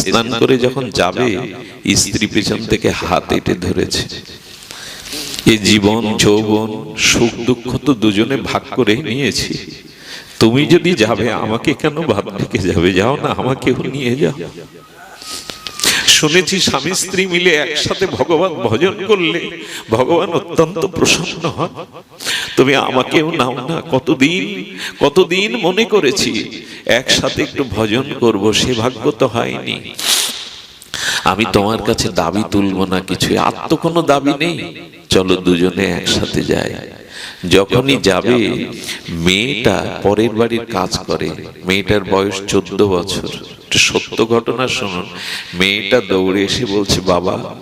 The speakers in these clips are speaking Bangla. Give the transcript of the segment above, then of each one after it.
স্নান করে যখন যাবে, স্ত্রী পেছন থেকে হাত এঁটে ধরেছে। এ জীবন, যৌবন, সুখ, দুঃখ তো দুজনে ভাগ করে নিয়েছি। তুমি যদি যাবে, আমাকে কেন ভাব রেখে যাবে? যাও না আমাকেও নিয়ে যাও। শুনেছি স্বামী স্ত্রী মিলে একসাথে ভগবান ভজন করলে ভগবান অত্যন্ত প্রসন্ন হন। তুমি আমাকেও নাও না, কতদিন কতদিন মনে করেছি, একসাথে একটু ভজন করব, সে ভাগ্য তো হয়নি। আমি তোমার কাছে দাবি তুলবো না কিছু আর তো কোনো দাবি নেই। চলো দুজনে একসাথে যাই। যখনই যাবে মেয়েটা পরের বাড়ির কাজ করে। মেয়েটার বয়স চোদ্দ বছর। সত্য ঘটনা শুনুন। মেয়েটা দৌড়ে এসে বলছে বাবা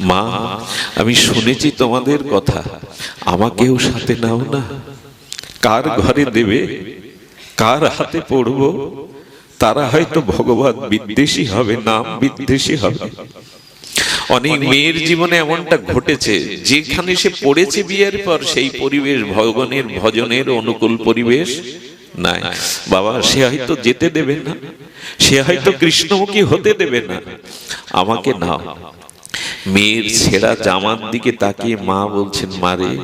মা আমি শুনেছি তোমাদের কথা। আমাকেও সাথে নাও না। কার ঘরে দেবে? কার হাতে পড়ব? তারা হয়তো ভগবান বিদ্বেষী হবে নাম বিদ্বেষী হবে। অনেক মেয়ের জীবনে এমনটা ঘটেছে যেখানে সে পড়েছে বিয়ের পর সেই পরিবেশ ভগবানের ভজনের অনুকূল পরিবেশ নাই। বাবা সে হয়তো যেতে দেবে না। সে হয়তো কৃষ্ণমুখী হতে দেবে না। আমাকে নাও। মেয়ের ছেঁড়া জামার দিকে তাকিয়ে মা বলছেন মারে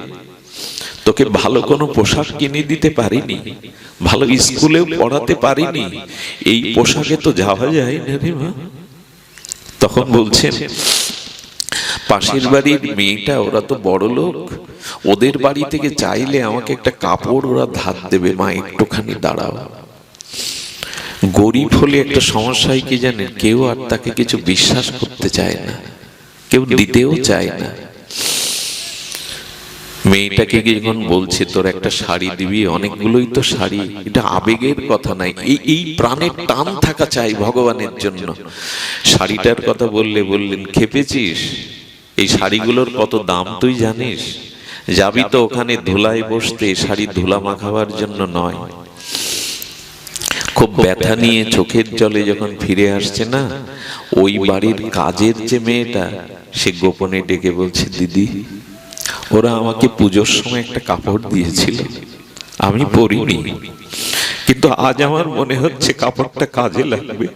তোকে ভালো কোনো পোশাক কিনে দিতে পারিনি। ভালো স্কুলেও পড়াতে পারিনি। এই পোশাকে তো যাওয়া যায় না রে মা। তখন বলছেন পাশের বাড়ির মেয়েটা, ওরা তো বড় লোক। ওদের বাড়ি থেকে চাইলে আমাকে একটা কাপড় ওরা ধার দেবে। মা, একটুখানি দাঁড়াও। গরিব হলে একটা সমস্যায় কি জানেন? কেউ আর তাকে কিছু বিশ্বাস করতে চায় না। কেউ দিতেও চায় না। মেয়েটাকে যখন বলছে, তোর একটা শাড়ি দিবি? অনেকগুলোই তো শাড়ি। এটা আবেগের কথা নাই এই এই প্রাণের টান থাকা চাই ভগবানের জন্য। শাড়িটার কথা বললে বললেন, খেপেছিস? এই শাড়িগুলোর কত দাম তুই জানিস? যাবি তো ওখানে ধুলায় বসতে, শাড়ি ধুলা মাখাবার জন্য নয়। খুব ব্যথা নিয়ে চোখের জলে যখন ফিরে আসছে না, ওই বাড়ির কাজের যে মেয়েটা, সে গোপনে ডেকে বলছে, দিদি, ওরা আমাকে পুজোর সময় একটা কাপড় দিয়েছিল। আমি পরিনি। কিন্তু আজ আমার মনে হচ্ছে কাপড়টা কাজে লাগবে।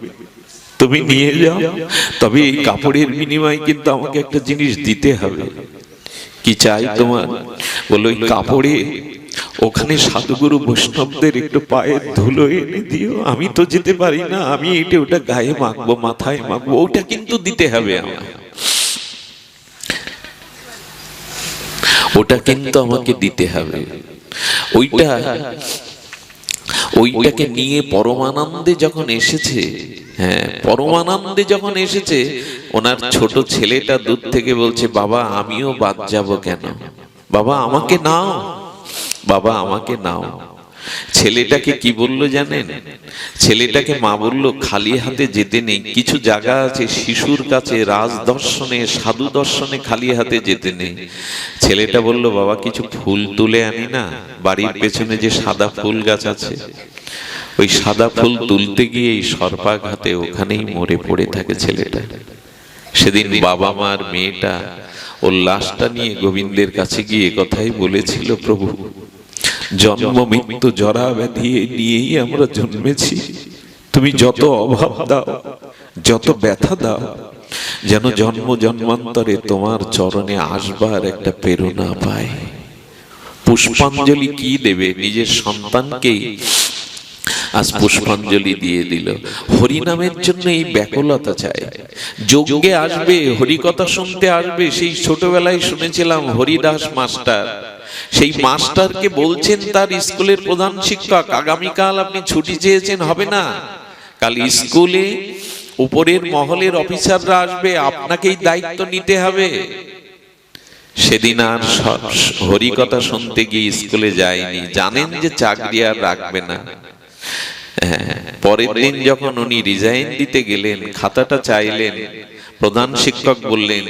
তুমি নিয়ে যাও। তবে এই কাপড়ের বিনিময়ে কিন্তু আমাকে একটা জিনিস দিতে হবে। কি চাই তোমার? বলো ওই কাপড়ে ওখানে সাধুগুরু বৈষ্ণবদের একটু পায়ের ধুলো এনে দিও। আমি তো যেতে পারি না, আমি এটা ওটা গায়ে মাখবো, মাথায় মাখবো, ওটা কিন্তু দিতে হবে আমার ওটা কিন্তু আমাকে দিতে হবে। ওইটা ওইটাকে নিয়ে পরমানন্দে যখন এসেছে হ্যাঁ পরমানন্দে যখন এসেছে, ওনার ছোট ছেলেটা দূর থেকে বলছে, বাবা, আমিও বাদ যাব কেন? বাবা, আমাকে নাও, বাবা, আমাকে নাও। ছেলেটাকে কি বলল জানেন? ছেলেটাকে মা বলল, খালি হাতে যেতে নেই, কিছু জায়গা আছে শিশুর কাছে, রাজ দর্শনে, সাধু দর্শনে খালি হাতে যেতে নেই। ছেলেটা বলল, বাবা, কিছু ফুল তুলে আনি না, বাড়ির পেছনে যে সাদা ফুল গাছ আছে। ওই সাদা ফুল তুলতে গিয়ে এই সর্পাঘাতে ওখানেই মরে পড়ে থাকে ছেলেটা। সেদিন বাবা মার মেয়েটা ওর লাশটা নিয়ে গোবিন্দের কাছে গিয়ে কথাই বলেছিল প্রভু। জন্ম মৃত্যু জরা ব্যাধি নিয়েই আমরা জন্মেছি। তুমি যত অভাব দাও, যত ব্যথা দাও, যেন জন্ম জন্মান্তরে তোমার চরণে আসবার একটা প্রেরণা পায় পুষ্পাঞ্জলি কি দেবে নিজের সন্তানকেই আজ পুষ্পাঞ্জলি দিয়ে দিল। হরিনামের জন্য এই ব্যাকুলতা চাই। যজ্ঞে আসবে, হরিকথা শুনতে আসবে, সেই ছোটবেলায় শুনেছিলাম হরিদাস মাস্টার। সেই মাস্টারকে বলছেন তার স্কুলের প্রধান শিক্ষক আগামীকাল আপনি ছুটি চেয়েছেন হবে না। কাল স্কুলে উপরের মহলের অফিসাররা আসবে আপনাকেই দায়িত্ব নিতে হবে। সেদিন আর হরিকথা শুনতে গিয়ে স্কুলে যায়নি। জানেন যে চাকরি আর রাখবে না। হ্যাঁ, পরের দিন যখন উনি রিজাইন দিতে গেলেন খাতাটা চাইলেন প্রধান শিক্ষক বললেন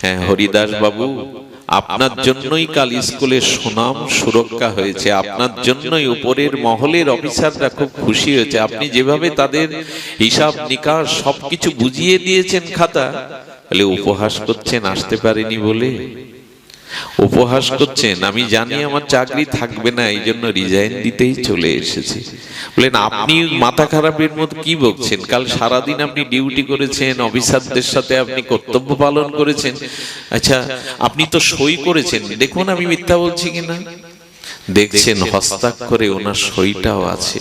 হ্যাঁ হরিদাস বাবু আপনার জন্যই কাল স্কুলে সুনাম সুরক্ষা হয়েছে, আপনার জন্যই উপরের মহলের অফিসাররা খুব খুশি হয়েছে। আপনি যেভাবে তাদের হিসাব নিকাশ সবকিছু বুঝিয়ে দিয়েছেন খাতা, তাহলে উপহাস করছেন, আসতে পারেনি বলে। উপহাস করছেন আমি জানি আমার চাকরি থাকবে না এই জন্য রিজাইন দিতেই চলে এসেছি। বলেন আপনি মাথা খারাপের মতো কি বকছেন কাল সারাদিন আপনি ডিউটি করেছেন অফিসারদের সাথে আপনি কর্তব্য পালন করেছেন। আচ্ছা আপনি তো সই করেছেন দেখুন আমি মিথ্যা বলছি কিনা? দেখছেন হস্তাক্ষরে ওনার সইটাও আছে।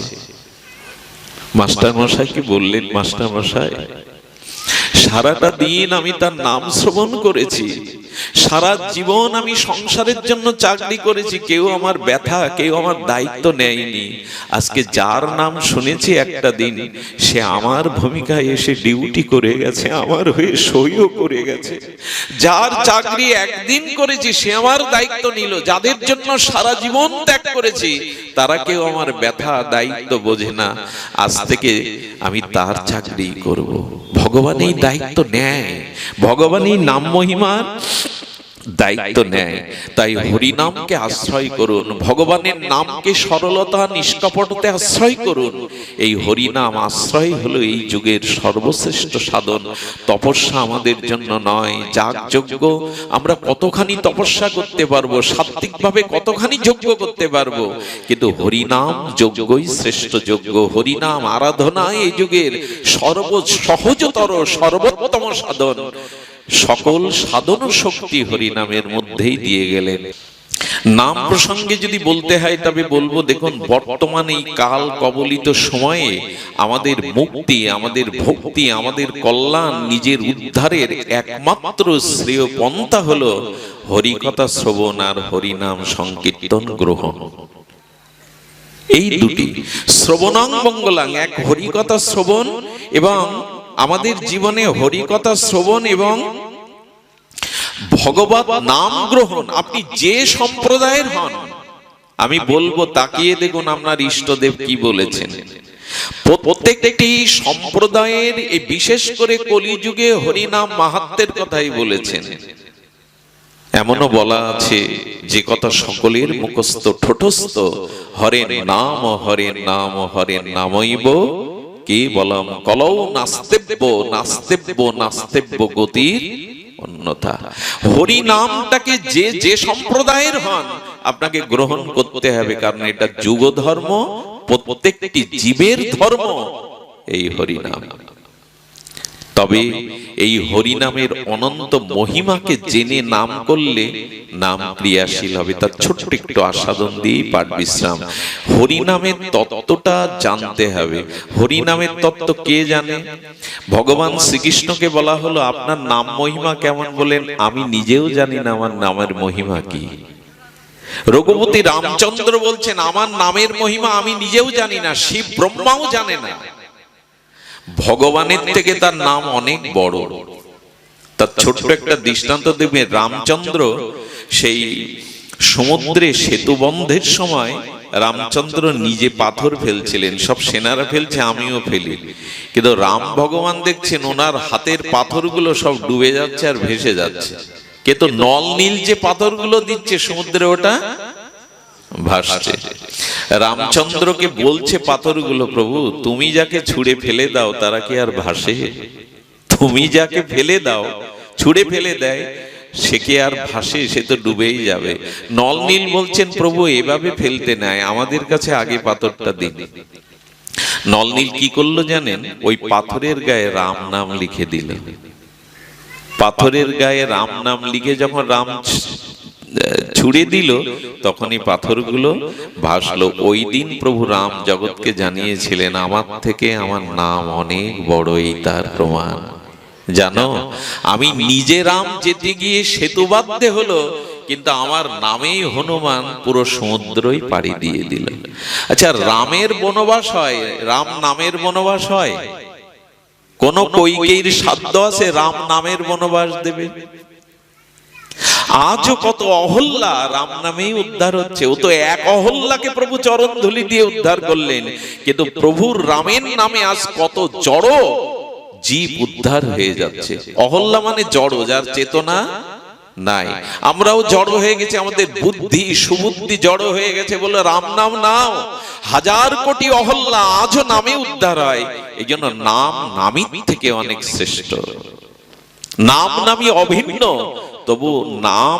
মাস্টার মশাই কি বললেন মাস্টার মশাই সারাটা দিন আমি তার নাম শ্রবণ করেছি। সারা জীবন আমি সংসারের জন্য চাকরি করেছি, কেউ আমার ব্যথা, কেউ আমার দায়িত্ব নেয়নি। আজকে যার নাম শুনেছি একটা দিন, সে আমার ভূমিকায় এসে ডিউটি করে গেছে, আমার হয়ে সইও করে গেছে। যার চাকরি একদিন করেছি, সে আমার দায়িত্ব নিল, যাদের জন্য সারা জীবন ত্যাগ করেছি, তারা কেউ আমার ব্যথা, দায়িত্ব বোঝে না। আজ থেকে আমি তার চাকরি করব। ভগবান এই দায়িত্ব নেয়। ভগবান এই নাম মহিমার দায়িত্ব নেয়। তাই হরিনামকে আশ্রয় করুন, ভগবানের নামকে সরলতা, নিষ্কপটতে আশ্রয় করুন। এই হরিনাম আশ্রয় হলো এই যুগের সর্বশ্রেষ্ঠ সাধন। তপস্যা আমাদের জন্য নয় যাগ যোগ্য আমরা কতখানি তপস্যা করতে পারব সাত্বিকভাবে কতখানি যোগ্য করতে পারব? কিন্তু হরিনাম যোগ্যই শ্রেষ্ঠ যোগ্য হরিনাম আরাধনা এই যুগের সর্ব সহজতর সর্বোত্তম সাধন। সকল সাধন শক্তি হরিনামের মধ্যেই দিয়ে গেলেন। নাম প্রসঙ্গে যদি বলতে হয়, তবে বলব, দেখুন, বর্তমানে কাল কবলিত সময়ে আমাদের মুক্তি, আমাদের ভক্তি, আমাদের কল্যাণ নিজের উদ্ধারের একমাত্র শ্রেয় পন্থা হল হরিকথা শ্রবণ আর হরিনাম সংকীর্তন গ্রহণ। এই দুটি শ্রবণাং মঙ্গলাং এক হরিকথা শ্রবণ এবং আমাদের জীবনে হরিকথা শ্রবণ এবং ভগবত নাম গ্রহণ, আপনি যে সম্প্রদায়ের হন, আমি বলব তাকিয়ে দেখুন আপনার ইষ্টদেব কি বলেছেন। প্রত্যেকটি সম্প্রদায়ের এই বিশেষ করে কলিযুগে হরিনাম মাহাত্মের কথাই বলেছেন। এমনও বলা আছে, যে কথা সকলের মুখস্থ, ঠোঁটস্থ হরেন নাম হরেন নাম হরেন নামইব কি? বলাম, কলৌ নাস্তেব্য নাস্তেব্য নাস্তেব্য গতির অন্যথা। হরি নামটাকে যে যে সম্প্রদায়ের হন, আপনাকে গ্রহণ করতে হবে, কারণ এটা যুগ ধর্ম প্রত্যেকটি জীবের ধর্ম, এই হরি নাম। তবে এই হরিনামের অনন্ত মহিমাকে জেনে নাম করলে নাম ক্রিয়াশীল হবে। তার ছোট্ট একটু আস্বাদন দিয়েই পাঠ বিশ্রাম। হরিনামের তত্ত্বটা জানতে হবে। হরিনামের তত্ত্ব কে জানে? ভগবান শ্রীকৃষ্ণকে বলা হলো, আপনার নাম মহিমা কেমন? বলেন, আমি নিজেও জানি না আমার নামের মহিমা কি। রঘুপতি রামচন্দ্র বলছেন, আমার নামের মহিমা আমি নিজেও জানি না, শিব ব্রহ্মাও জানে না। ভগবানের থেকে তার নাম অনেক বড়। তার ছোট্ট একটা দৃষ্টান্ত দেবে, রামচন্দ্র সেই সমুদ্রে সেতু বন্ধের সময় রামচন্দ্র নিজে পাথর ফেলছিলেন, সব সেনারা ফেলছে, আমিও ফেলি। কিন্তু রাম ভগবান দেখছেন, ওনার হাতের পাথরগুলো সব ডুবে যাচ্ছে আর ভেসে যাচ্ছে। কিন্তু নল নীল যে পাথরগুলো দিচ্ছে সমুদ্রে, ওটা ভাসছে। রামচন্দ্রকে বলছে পাথরগুলো প্রভু তুমি যাকে ছুঁড়ে ফেলে দাও তারা কি আর ভাসে? তুমি যাকে ফেলে দাও ছুঁড়ে ফেলে দেয় সে কি আর ভাসে? সে তো ডুবেই যাবে। নল নীল বলছেন প্রভু এভাবে ফেলতে নেয় আমাদের কাছে আগে পাথরটা দিন। নলনীল কি করল জানেন? ওই পাথরের গায়ে রাম নাম লিখে দিল পাথরের গায়ে রাম নাম লিখে যখন রাম ছুড়ে দিল, তখনই পাথরগুলো ভাসলো। ওই দিন প্রভু রাম জগৎকে জানিয়েছিলেন, আমার থেকে আমার নাম অনেক বড় এই তার প্রমাণ। জানো, আমি নিজে রাম যেতে গিয়ে সেতু বাঁধতে হলো, কিন্তু আমার নামেই হনুমান পুরো সমুদ্রই পাড়ি দিয়ে দিল। আচ্ছা রামের বনবাস হয়? রাম নামের বনবাস হয়? কোন কৈকেয়ীর সাধ্য আছে রাম নামের বনবাস দেবে? আজও কত অহল্লা রাম নামেই উদ্ধার হচ্ছে। ও তো এক অহল্লাকে প্রভু চরণ ধুলি দিয়ে উদ্ধার করলেন। কিন্তু প্রভুর রামের নামে আজ কত জড় জীব উদ্ধার হয়ে যাচ্ছে। অহল্লা মানে জড়, যার চেতনা নাই। আমরাও জড় হয়ে গেছে, আমাদের বুদ্ধি, সুবুদ্ধি জড় হয়ে গেছে বলে রাম নাম নাও। হাজার কোটি অহল্লা আজও নামে উদ্ধার হয়। এই জন্য নাম নামই থেকে অনেক শ্রেষ্ঠ। নাম নামই অভিন্ন। তবু নাম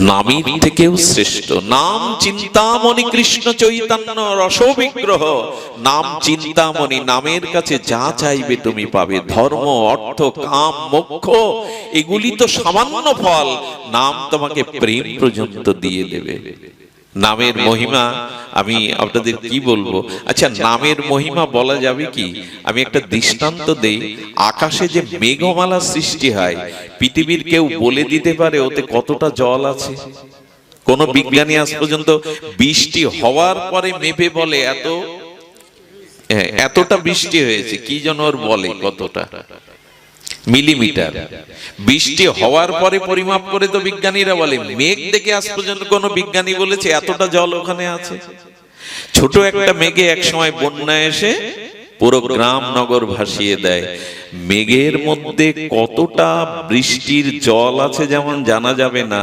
নামের থেকেও শ্রেষ্ঠ। নাম চিন্তামণি কৃষ্ণ চৈতন্য রসবিগ্রহ। নাম চিন্তামণি নামের কাছে যা চাইবে তুমি পাবে। ধর্ম, অর্থ, কাম, মোক্ষ, এগুলি তো সামান্য ফল। নাম তোমাকে প্রেম পর্যন্ত দিয়ে দেবে। নামের মহিমা আমি আপনাদের কি বলব? আচ্ছা নামের মহিমা বলা যাবে কি? আমি একটা দৃষ্টান্ত দেই আকাশে যে মেঘমালা সৃষ্টি হয় পৃথিবীর কেউ বলে দিতে পারে ওতে কতটা জল আছে? কোন বিজ্ঞানী আজ পর্যন্ত বৃষ্টি হওয়ার পরে মেপে বলে এত? হ্যাঁ, এতটা বৃষ্টি হয়েছে কি যেন ওর বলে কতটা? মিলিমিটার। বৃষ্টি হওয়ার পরে পরিমাপ করে তো বিজ্ঞানীরা বলে মেঘ দেখে আজ পর্যন্ত কোনো বিজ্ঞানী বলেছে এতটা জল ওখানে আছে। ছোট একটা মেঘে এক সময় বন্যা এসে পুরো গ্রাম নগর ভাসিয়ে দেয়। মেঘের মধ্যে কতটা বৃষ্টির জল আছে যেমন জানা যাবে না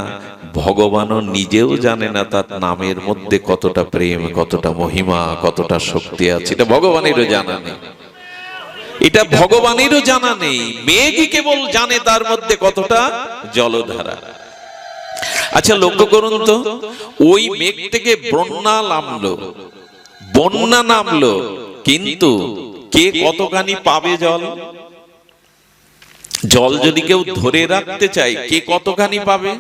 ভগবানও নিজেও জানে না তার নামের মধ্যে কতটা প্রেম কতটা মহিমা কতটা শক্তি আছে। এটা ভগবানেরও জানা নেই। এটা ভগবানেরও জানা নেই। মেঘই কেবল জানে তার মধ্যে কতটা জলধারা। আচ্ছা লক্ষ্য করুন তো, ওই মেঘ থেকে বন্যা নামলো। বন্যা নামলো, কিন্তু কে কতখানি পাবে জল? জল যদি কেউ ধরে রাখতে চায়, কে কতখানি পাবে?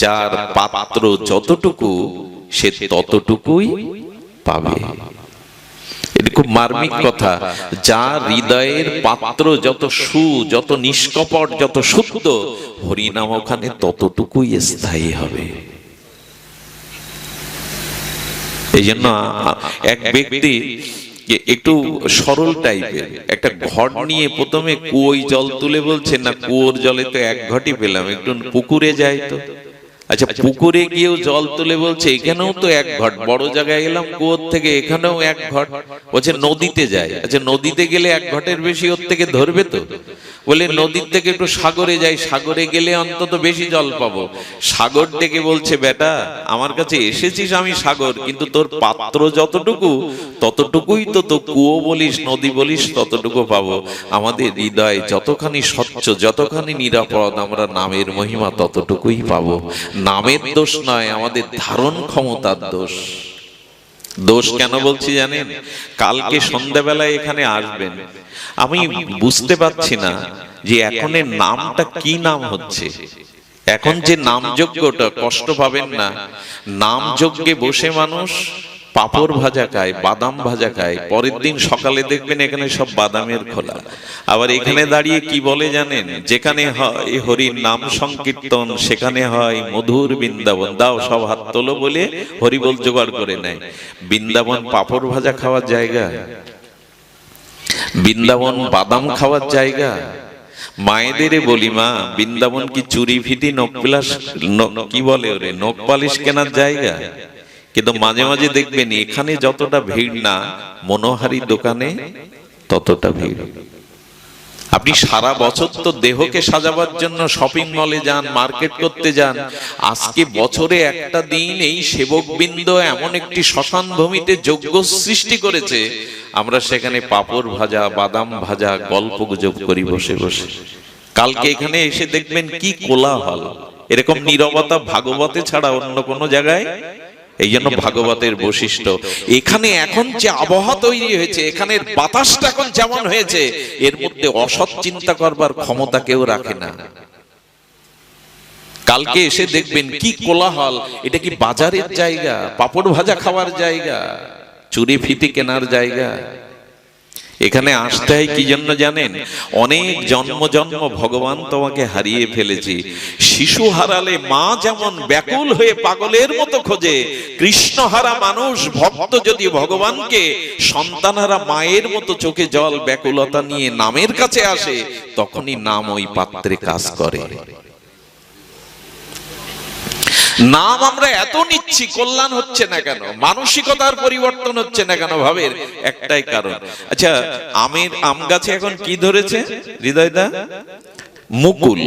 যার পাত্র যতটুকু, সে ততটুকুই পাবে। খুব মার্মিক কথা। যার হৃদয়ের পাত্র যত সু, যত নিষ্কপট, যত শুদ্ধ হরিনাম ওখানে ততটুকুই স্থায়ী হবে। এই জন্য এক ব্যক্তি যে একটু সরল টাইপের, একটা ঘট নিয়ে প্রথমে কুয়োই জল তুলে বলছে, না, কুয়োর জলে তো এক ঘটি পেলাম, একটু পুকুরে যাই তো। আচ্ছা পুকুরে গিয়েও জল তুলে বলছে এখানেও তো এক ঘট বড় জায়গায় গেলাম কুয়োর থেকে এখানেও এক ঘট বলছে নদীতে যায়। আচ্ছা নদীতে গেলে এক ঘটের বেশি ওর থেকে ধরবে তো? বলে নদীর থেকে একটু সাগরে যাই সাগরে গেলে অন্তত বেশি জল পাবো। সাগর থেকে বলছে বেটা আমার কাছে এসেছিস আমি সাগর কিন্তু তোর পাত্র যতটুকু ততটুকুই তো তো কুয়ো বলিস নদী বলিস ততটুকু পাবো। আমাদের হৃদয় যতখানি স্বচ্ছ যতখানি নিরাপদ আমরা নামের মহিমা ততটুকুই পাবো। নামের দোষ নয়, আমাদের ধারণ ক্ষমতার দোষ। দোষ কেন বলছি জানেন? কালকে সন্ধ্যাবেলায় এখানে আসবেন। আমি বুঝতে পারছি না যে এখনের নামটা কি নাম হচ্ছে। এখন যে নামযজ্ঞটা কষ্ট পাবেন না। নাম যজ্ঞে বসে মানুষ পাপড় ভাজা খায়, বাদাম ভাজা খায়, পরের দিন সকালে দেখবেন এখানে সব বাদামের খোলা। আবার এখানে দাঁড়িয়ে কি বলে জানেন? যেখানে হয় হরির নাম সংকীর্তন, সেখানে হয় মধুর বৃন্দাবন। দাও সব হাত তোলো বলে হরি বল জোগাড় করে নেয়। বৃন্দাবন পাপড় ভাজা খাওয়ার জায়গা? বৃন্দাবন বাদাম খাওয়ার জায়গা? মায়েদের বলি মা, বৃন্দাবন কি চুরি ফিটি নখ কি বলে ওরে? নখ পালিশ কেনার জায়গা? কিন্তু মাঝে মাঝে দেখবেন এখানে যতটা ভিড় না মনোহারি দোকানে ততটা ভিড়। আপনি সারা বছর তো দেহকে সাজাবার জন্য শপিং মলে যান মার্কেট করতে যান আজকে বছরে একটা দিন এই সেবক বৃন্দ এমন একটি শ্মশান ভূমিতে যোগ্য সৃষ্টি করেছে। আমরা সেখানে পাপড় ভাজা বাদাম ভাজা গল্প গুজব করি বসে বসে। কালকে এখানে এসে দেখবেন কি কোলাহল। এরকম নীরবতা ভাগবতে ছাড়া অন্য কোনো জায়গায় এই জন্য ভাগবতের বৈশিষ্ট্য এখানে এখন যে আবহাওয়া তৈরি হয়েছে এখানের বাতাসটা এখন যেমন হয়েছে এর মধ্যে অসৎ চিন্তা করবার ক্ষমতা কেউ রাখে না। কালকে এসে দেখবেন কি কোলাহল এটা কি বাজারের জায়গা পাপড় ভাজা খাওয়ার জায়গা চুরি ফিতি কেনার জায়গা। এখানে আসতে হয় কি জন্য জানেন? অনেক জন্ম জন্ম ভগবান তোমাকে হারিয়ে ফেলেছি। শিশু হারালে মা যেমন ব্যাকুল হয়ে পাগলের মতো খোঁজে কৃষ্ণ হারা মানুষ, ভক্ত যদি ভগবানকে, সন্তানহারা মায়ের মতো চোখে জল ব্যাকুলতা নিয়ে নামের কাছে আসে, তখনই নাম ওই পাত্রে কাজ করে। নাম আমরা এত নিচ্ছি কল্যাণ হচ্ছে না কেন? মানসিকতার পরিবর্তন হচ্ছে না কেন ভাবের? একটাই কারণ। আচ্ছা আমের আম গাছে এখন কি ধরেছে? হৃদয়দা মুকুল।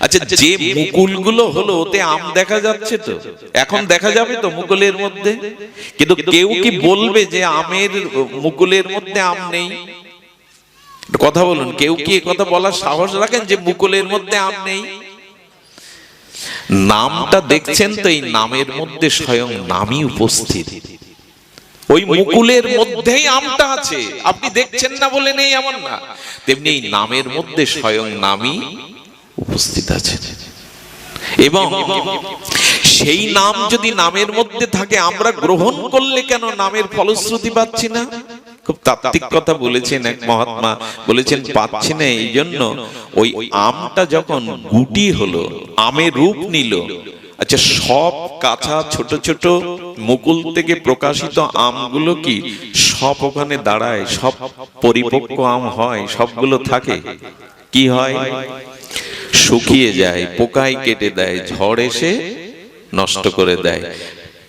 আচ্ছা যে মুকুলগুলো হলো ওতে আম দেখা যাচ্ছে তো? এখন দেখা যাবে তো মুকুলের মধ্যে? কিন্তু কেউ কি বলবে যে আমের মুকুলের মধ্যে আম নেই? কথা বলুন কেউ কি কথা বলার সাহস রাখেন যে মুকুলের মধ্যে আম নেই? নামটা দেখছেন তো এই নামের মধ্যে স্বয়ং নামই উপস্থিত। ওই মুকুলের মধ্যেই আমটা আছে। আপনি দেখছেন না বলে নেই এমন না। তেমনি এই নামের মধ্যে স্বয়ং নামই উপস্থিত আছে। এবং সেই নাম যদি নামের মধ্যে থাকে, আমরা গ্রহণ করলে কেন নামের ফলশ্রুতি পাচ্ছি না? খুব তাত্ত্বিক কথা বলেছেন এক মহাত্মা। বলেছেন, পাচ্ছি না এই জন্য ওই আমটা যখন গুটি হলো আমের রূপ নিল আচ্ছা সব কাঁচা ছোট ছোট মুকুল থেকে প্রকাশিত আমগুলো কি সব ওখানে দাঁড়ায়, সব পরিপক্ক আম হয়, সবগুলো থাকে? কি হয়? শুকিয়ে যায়, পোকায় কেটে দেয়, ঝড় এসে নষ্ট করে দেয়।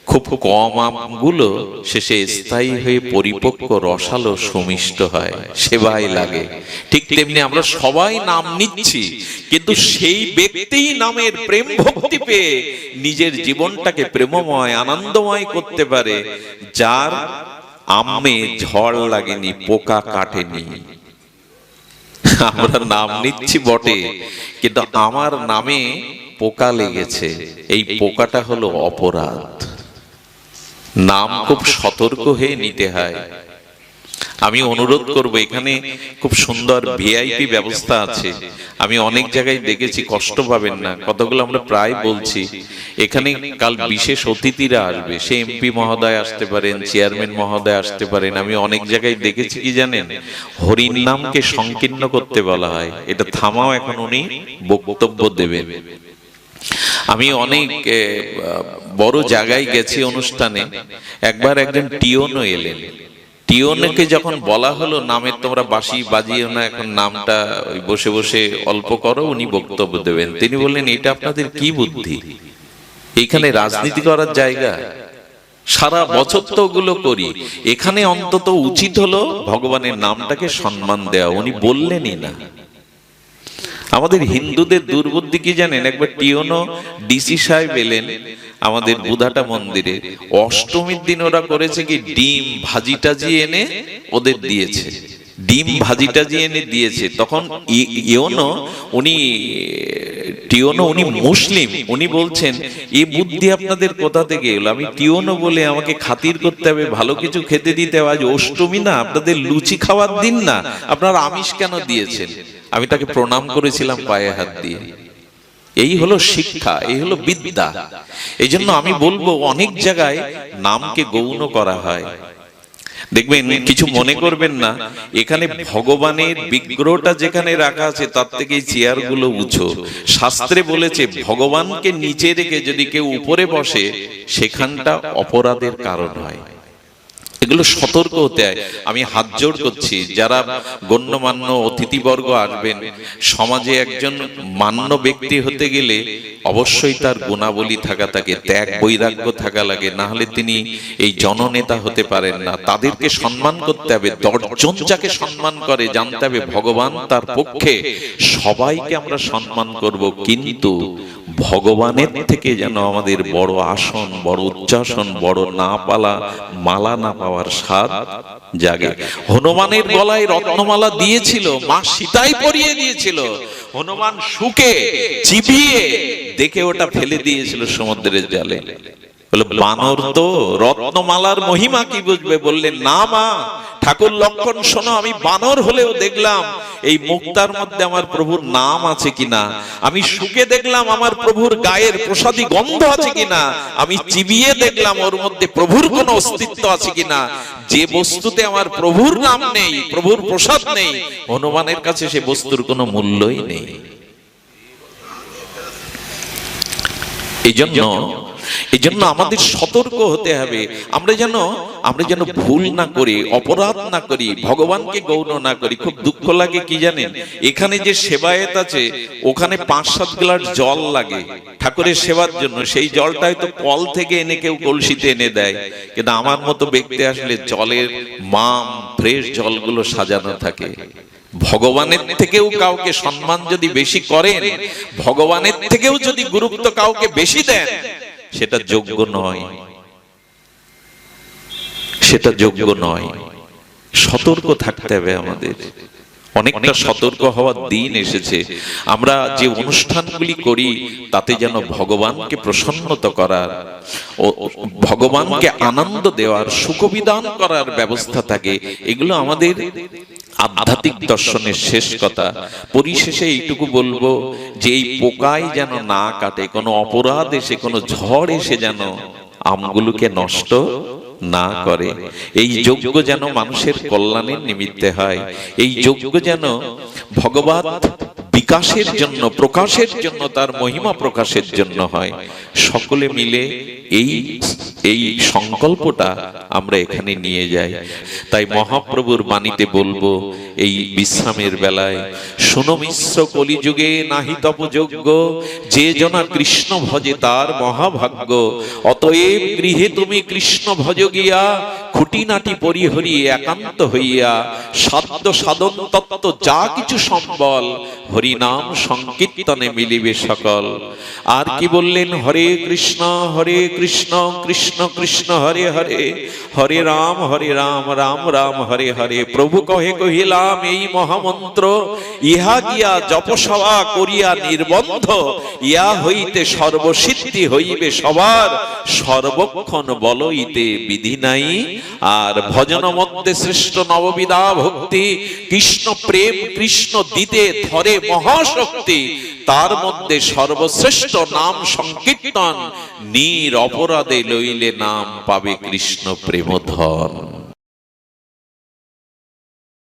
খুব কম আমগুলো শেষে স্থায়ী হয়ে পরিপক্ক রসালো সুমিষ্ট হয়, সেবাই লাগে। ঠিক তেমনি আমরা সবাই নাম নিচ্ছি, কিন্তু সেই ব্যক্তিই নামের প্রেম ভক্তি পেয়ে নিজের জীবনটাকে প্রেমময়, আনন্দময় করতে পারে, যার আম্মে ঝড় লাগেনি, পোকা কাটেনি। আমরা নাম নিচ্ছি বটে, কিন্তু আমার নামে পোকা লেগেছে, এই পোকাটা হলো অপরাধ। নাম খুব সতর্ক হয়ে নিতে হয়। আমি অনুরোধ করব, এখানে খুব সুন্দর ভিআইপি ব্যবস্থা আছে। আমি অনেক জায়গায় দেখেছি, কষ্ট পাবেন না। কতগুলো আমরা প্রায় বলছি। এখানে কাল বিশেষ অতিথিরা আসবে। সে এমপি মহোদয় আসতে পারেন চেয়ারম্যান মহোদয় আসতে পারেন। আমি অনেক জায়গায় দেখেছি, কি জানেন? হরির নামকে সংকীর্ণ করতে বলা হয়। এটা থামাও এখন উনি বক্তব্য দেবেন। আমি অনেক বড় জায়গায় গেছি অনুষ্ঠানে। একবার একজন টিওনও এলেন। টিওনকে যখন বলা হলো, নামের তোমরা বাঁশি বাজিও না, এখন নামটা ওই বসে বসে অল্প করো উনি বক্তব্য দেবেন। তিনি বললেন, এটা আপনাদের কি বুদ্ধি? এখানে রাজনীতি করার জায়গা। সারা বছর তো ওগুলো করি। এখানে অন্তত উচিত হলো ভগবানের নামটাকে সম্মান দেওয়া। উনি বললেনই না। আমাদের হিন্দুদের দুর্বুদ্ধি কি জানেন? একবার টিওনো ডিসি সাহেব এলেন আমাদের বুধাটা মন্দিরে। অষ্টমীর দিন ওরা করেছে কি? ডিম ভাজি টাজি এনে ওদের দিয়েছে। ডিম ভাজি টাজি এনে দিয়েছে, তখন ই- ইওনো উনি টিওনো উনি মুসলিম, উনি বলছেন এই বুদ্ধি আপনাদের কোথা থেকে এলো? আমি টিওনো বলে আমাকে খাতির করতে হবে, ভালো কিছু খেতে দিতে হবে, আজ অষ্টমী না, আপনাদের লুচি খাওয়ার দিন না, আপনারা আমিষ কেন দিয়েছেন? আমি তাকে প্রণাম করেছিলাম পায়ে হাত দিয়ে। এই হলো শিক্ষা, এই হলো বিদ্যা। এই জন্য আমি বলব, অনেক জায়গায় নামকে গৌণ করা হয়। দেখবেন কিছু মনে করবেন না এখানে ভগবানের বিগ্রহটা যেখানে রাখা আছে তার থেকে চেয়ারগুলো উঁচু। শাস্ত্রে বলেছে ভগবানকে নিচে রেখে যদি কেউ উপরে বসে সেখানটা অপরাধের কারণ হয়। এগুলো সতর্ক হতে হয়। আমি হাত জোড় করছি, যারা গণ্যমান্য অতিথিবর্গ আসবেন, সমাজে একজন মান্য ব্যক্তি হতে গেলে অবশ্যই তার গুণাবলী থাকা থাকে, ত্যাগ বৈরাগ্য থাকা লাগে, না হলে তিনি এই জননেতা হতে পারেন না। তাদেরকে সম্মান করতে হবে, দশজন যাকে সম্মান করে, জানতে হবে ভগবান তার পক্ষে সবাইকে আমরা সম্মান করব, কিন্তু ভগবানের থেকে যেন আমাদের বড় আসন, বড় উচ্চাসন, বড় না পালা মালা না পাওয়ার স্বাদ জাগে। হনুমানের গলায় রত্নমালা দিয়েছিল, মা সীতাই পরিয়ে দিয়েছিল। হনুমান সুখে চিপিয়ে দেখে ওটা ফেলে দিয়েছিল সমুদ্রের জলে। বানর তো রত্নমালার মহিমা কি বুঝবে? বললেন, না মা, ঠাকুর লক্ষণ শোনো, আমি বানর হলেও দেখলাম, এই মুক্তার মধ্যে আমার প্রভুর নাম আছে কিনা? আমি সুখে দেখলাম, আমার প্রভুর গায়ের প্রসাদী গন্ধ আছে কিনা? আমি চিবিয়ে দেখলাম, ওর মধ্যে প্রভুর কোনো অস্তিত্ব আছে কিনা? যে বস্তুতে আমার প্রভুর নাম নেই, প্রভুর প্রসাদ নেই, হনুমানের কাছে সে বস্তুর কোনো মূল্যই নেই। এই জন্য এই জন্য আমাদের সতর্ক হতে হবে। আমরা যেন আমরা যেন ভুল না করি অপরাধ না করি ভগবানকে গৌণ না করি খুব দুঃখ লাগে কি জানেন? এখানে যে সেবায়েত আছে ওখানে পাঁচ সাত গ্লাস জল লাগে। ঠাকুরের সেবার জন্য সেই জলটা হয়তো কল থেকে এনে কেউ কলসিতে এনে দেয়। কিন্তু আমার মতো ব্যক্তি আসলে জলের মাম ফ্রেশ জলগুলো সাজানো থাকে। ভগবানের থেকেও কাউকে সম্মান যদি বেশি করেন ভগবানের থেকেও যদি গুরুত্ব কাউকে বেশি দেন সেটা যোগ্য নয়। সেটা যোগ্য নয়। সতর্ক থাকতে হবে আমাদের। অনেকটা সতর্ক হওয়ার দিন এসেছে। আমরা যে অনুষ্ঠানগুলি করি তাতে যেন ভগবানকে প্রসন্নত করার ও ভগবানকে আনন্দ দেওয়ার সুখবিধান করার ব্যবস্থা থাকে এগুলো আমাদের আধ্যাত্মিক দর্শনের শেষ কথা। পরিশেষে এইটুকু বলব যে এই পোকায় যেন না কাটে কোনো অপরাধ এসে কোনো ঝড় এসে যেন আমগুলোকে নষ্ট না করে। এই যজ্ঞ যেন মানুষের কল্যাণের নিমিত্তে হয়। এই যজ্ঞ যেন ভগবান বিকাশের জন্য, প্রকাশের জন্য, তার মহিমা প্রকাশের জন্য হয়। সকলে মিলে এই এই সংকল্পটা আমরা এখানে নিয়ে যাই। তাই মহাপ্রভুর বাণীতে বলব, এই বিশ্রামের বেলায়, শোনো মিশ্র কলিযুগে নাহি তপযোগ্য যে জনা কৃষ্ণ ভজে তার মহাভাগ্য। অতএব গৃহে তুমি কৃষ্ণ ভজ গিয়া, খুঁটিনাটি পরিহরি একান্ত হইয়া, সাধ্য সাধন তত্ত্ব যা কিছু সম্বল, হরিনাম সংকীর্তনে মিলিবে সকল। আর কি বললেন, হরে কৃষ্ণ হরে কৃষ্ণ কৃষ্ণ কৃষ্ণ হরে হরে হরে রাম হরে রাম রাম রাম, হরে হরে। প্রভু কহে, কহিলাম, এই মহামন্ত্র ইহা গিয়া জপসভা করিয়া নির্বন্ধ ইয়া হইতে সর্বসিদ্ধি হইবে সবার। সর্বক্ষণ বলইতে বিধি নাই, আর ভজন মধ্যে শ্রেষ্ঠ নববিধা ভক্তি, কৃষ্ণ প্রেম, কৃষ্ণ দিতে ধরে মহাশক্তি, তার মধ্যে সর্বশ্রেষ্ঠ নাম সংকীর্তন, নির অপরাধে লইলে নাম পাবে কৃষ্ণ প্রেমধন।